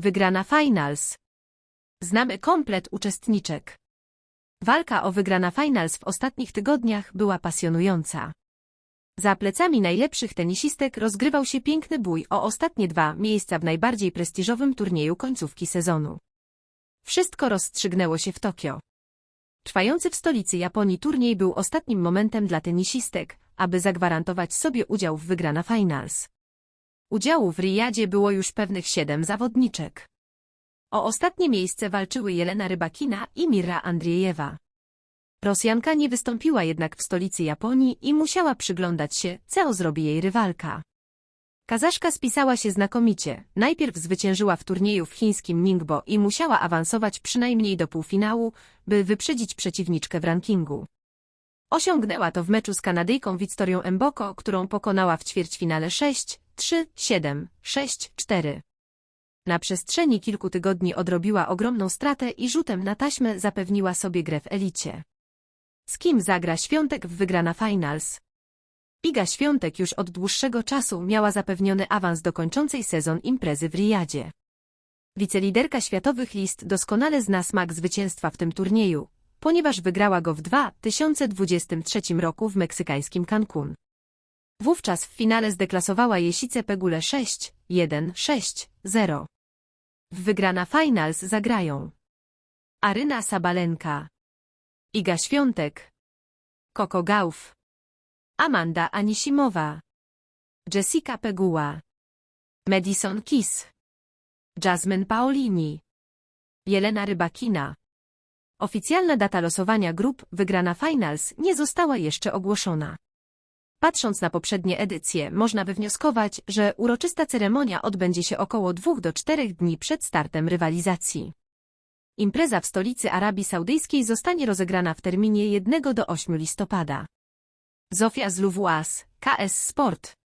Wygrana finals. Znamy komplet uczestniczek. Walka o wygrana finals w ostatnich tygodniach była pasjonująca. Za plecami najlepszych tenisistek rozgrywał się piękny bój o ostatnie dwa miejsca w najbardziej prestiżowym turnieju końcówki sezonu. Wszystko rozstrzygnęło się w Tokio. Trwający w stolicy Japonii turniej był ostatnim momentem dla tenisistek, aby zagwarantować sobie udział w wygrana finals. Udziału w Riyadzie było już pewnych siedem zawodniczek. O ostatnie miejsce walczyły Jelena Rybakina i Mira Andriejewa. Rosjanka nie wystąpiła jednak w stolicy Japonii i musiała przyglądać się, co zrobi jej rywalka. Kazaszka spisała się znakomicie. Najpierw zwyciężyła w turnieju w chińskim Ningbo i musiała awansować przynajmniej do półfinału, by wyprzedzić przeciwniczkę w rankingu. Osiągnęła to w meczu z Kanadyjką Wiktorią Mboko, którą pokonała w ćwierćfinale 6, 3, 7, 6, 4. Na przestrzeni kilku tygodni odrobiła ogromną stratę i rzutem na taśmę zapewniła sobie grę w elicie. Z kim zagra Świątek w wygrana finals? Iga Świątek już od dłuższego czasu miała zapewniony awans do kończącej sezon imprezy w Riyadzie. Wiceliderka światowych list doskonale zna smak zwycięstwa w tym turnieju, ponieważ wygrała go w 2023 roku w meksykańskim Cancun. Wówczas w finale zdeklasowała Jesicę Pegule 6, 1, 6, 0. W wygrana finals zagrają Aryna Sabalenka, Iga Świątek, Coco Gauff, Amanda Anisimowa, Jessica Pegula, Madison Kiss, Jasmine Paolini, Jelena Rybakina. Oficjalna data losowania grup wygrana finals nie została jeszcze ogłoszona. Patrząc na poprzednie edycje, można wywnioskować, że uroczysta ceremonia odbędzie się około dwóch do czterech dni przed startem rywalizacji. Impreza w stolicy Arabii Saudyjskiej zostanie rozegrana w terminie 1 do 8 listopada. Zofia z Luwuas, KS Sport.